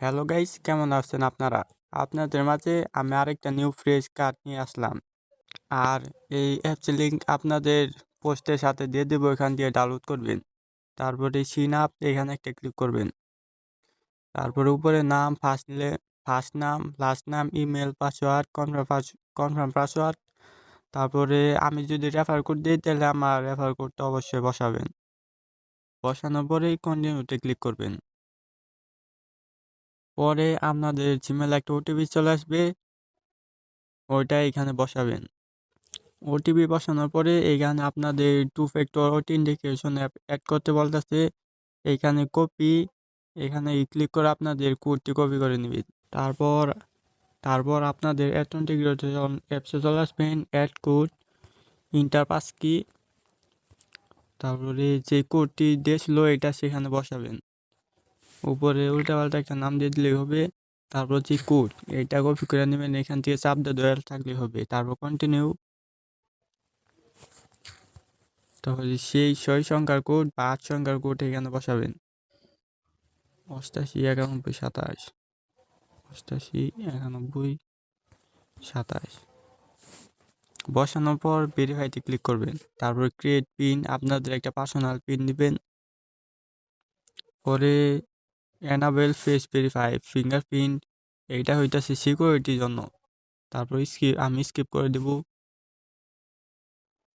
Hello guys কেমন আছেন আপনারা? আপনাদের মাঝে আমি আরেকটা নিউ ফ্রেশ কার্ড নিয়ে আসলাম। আর এই অ্যাপস লিঙ্ক আপনাদের পোস্টের সাথে দিয়ে দেবো, এখান দিয়ে ডাউনলোড করবেন। তারপরে সিন আপ এখানে একটা ক্লিক করবেন। তারপরে উপরে নাম ফার্স্ট নিলে ফার্স্ট নাম লাস্ট নাম email password confirm confirm password তারপরে আমি যদি রেফার কোড দিই, তাহলে আমার রেফার কোডটা অবশ্যই বসাবেন। বসানোর পরেই কন্টিনিউতে ক্লিক করবেন। পরে আপনাদের জিমেল একটা ওটিপি চলে আসবে। ওইটা এখানে বসাবেন। ওটিপি বসানোর পরে এখানে আপনাদের two factor authentication app add করতে বলতেছে। এখানে কপি এখানে ক্লিক করে আপনাদের কোডটি কপি করে নেবেন তারপর তারপর আপনাদের অথেন্টিকেশন অ্যাপসে চলে আসবেন অ্যাড কোড ইন্টার পাস কি তারপরে যে কোডটি দিয়েছিল এটা সেখানে বসাবেন। উপরে উল্টাপাল্টা একটা নাম দিয়ে দিলেই হবে। তারপর হচ্ছে কোড এটা কপি করে নেবেন, এখান থেকে চাপ দিয়ে ধরে থাকলে হবে। তারপর কন্টিনিউ তাহলে সেই ছয় সংখ্যার কোড বা আট সংখ্যার কোড এখানে বসাবেন। অষ্টাশি, একানব্বই, সাতাশ। অষ্টাশি, একানব্বই, সাতাশ। বসানোর পর ভেরিফাইতে ক্লিক করবেন। তারপর ক্রিয়েট পিন আপনাদের একটা পার্সোনাল পিন দিবেন। পরে অ্যানাবেল ফেস ভেরিফাই ফিঙ্গারপ্রিন্ট এইটা হইতাছে সিকিউরিটির জন্য। তারপর স্কিপ আমি স্কিপ করে দেব।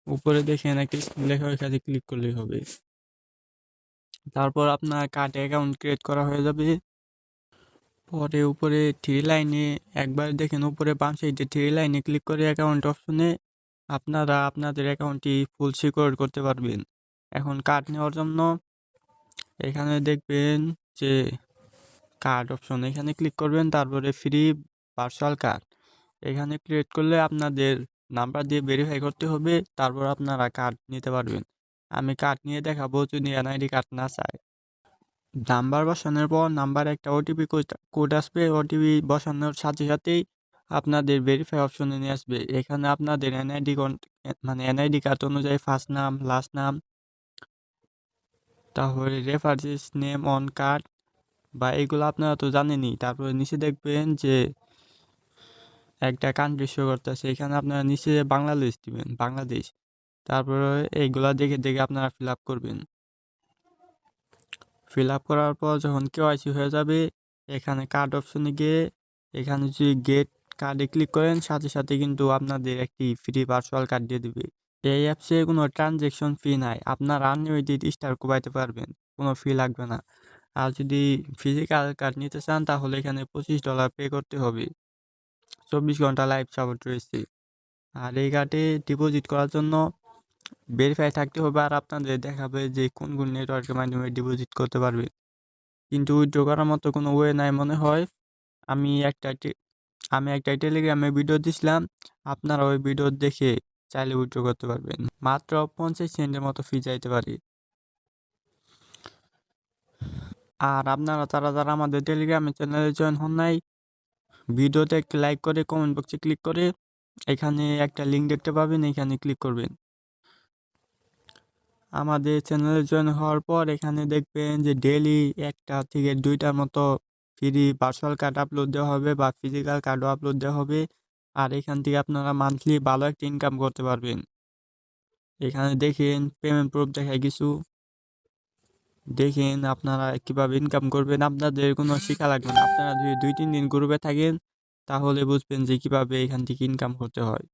উপরে দেখে নাকি লেখা এখানে ক্লিক করলেই হবে। তারপর আপনার কার্ড অ্যাকাউন্ট ক্রিয়েট করা হয়ে যাবে। পরে উপরে থ্রি লাইনে একবার দেখেন উপরে বাম সাইডে থ্রি লাইনে ক্লিক করে অ্যাকাউন্ট অপশনে আপনারা আপনাদের অ্যাকাউন্টটি ফুল সিকিউর করতে পারবেন। এখন কার্ড নেওয়ার জন্য, এখানে দেখবেন যে কার্ড অপশন এখানে ক্লিক করবেন, তারপরে ফ্রি ভার্চুয়াল কার্ড এখানে ক্রিয়েট করলে আপনাদের নাম্বার দিয়ে ভেরিফাই করতে হবে, তারপর আপনারা কার্ড নিতে পারবেন। আমি কার্ড নিয়ে দেখাবো যদি এনআইডি কার্ড না চায়। নাম্বার বসানোর পর নাম্বার একটা ওটিপি কোড আসবে ওটিপি বসানোর সাথে সাথেই আপনাদের ভেরিফাই অপশনে নিয়ে আসবে। এখানে আপনাদের এনআইডি মানে এনআইডি কার্ড অনুযায়ী ফার্স্ট নাম লাস্ট নাম তারপরে রেফারেন্স নেম অন কার্ড বা এগুলো আপনারা তো জানেনই। তারপরে নিচে দেখবেন যে একটা কান্ট্রি শো করতেছে। এখানে আপনারা নিচে বাংলাদেশ দিবেন, বাংলাদেশ। তারপরে এইগুলা দেখে দেখে আপনারা ফিল আপ করবেন। ফিল আপ করার পর যখন কেওয়াইসি হয়ে যাবে, এখানে কার্ড অপশনে গিয়ে, এখানে যদি গেট কার্ডে ক্লিক করেন, সাথে সাথে কিন্তু আপনাদের একটি ফ্রি ভার্চুয়াল কার্ড দিয়ে দেবে। এই অ্যাপসে কোনো ট্রানজেকশন ফি নাই। আপনার আনলিমিটেড স্টার কোবাইতে পারবেন, কোনো ফি লাগবে না। আর যদি ফিজিক্যাল কার্ড নিতে চান, তাহলে এখানে পঁচিশ ডলার পে করতে হবে। চব্বিশ ঘণ্টা লাইভ সাপোর্ট রয়েছে। আর এই কার্ডে ডিপোজিট করার জন্য ভেরিফাই থাকতে হবে আর আপনাদের দেখাবে যে কোন কোন নেটওয়ার্কের মাধ্যমে ডিপোজিট করতে পারবে। কিন্তু উইথড্র করার মতো কোনো ওয়ে নাই মনে হয়। আমি একটা আমি একটা টেলিগ্রামে ভিডিও দিছিলাম। আপনারা ওই ভিডিও দেখে চাইলে উইথড্র করতে পারবেন। মাত্র পঞ্চাশ সেন্টের মতো ফি চাইতে পারি। আর আপনারা তারা যারা আমাদের টেলিগ্রামের চ্যানেলে জয়েন হন নাই, ভিডিওতে একটি লাইক করে কমেন্ট বক্সে ক্লিক করে এখানে একটা লিঙ্ক দেখতে পাবেন, এখানে ক্লিক করবেন। আমাদের চ্যানেলে জয়েন হওয়ার পর এখানে দেখবেন যে ডেলি একটা থেকে দুইটার মতো ফ্রি ভার্চুয়াল কার্ড আপলোড দেওয়া হবে বা ফিজিক্যাল কার্ডও আপলোড দেওয়া হবে। আর এখান থেকে আপনারা মান্থলি ভালো একটা ইনকাম করতে পারবেন। এখানে দেখেন পেমেন্ট প্রুফ দেখায় কিছু। দেখেন আপনারা কীভাবে ইনকাম করবেন, আপনাদের কোনো শেখা লাগবে না। আপনারা যদি দুই, তিন দিন গ্রুপে থাকেন, তাহলে বুঝবেন যে কীভাবে এখান থেকে ইনকাম করতে হয়।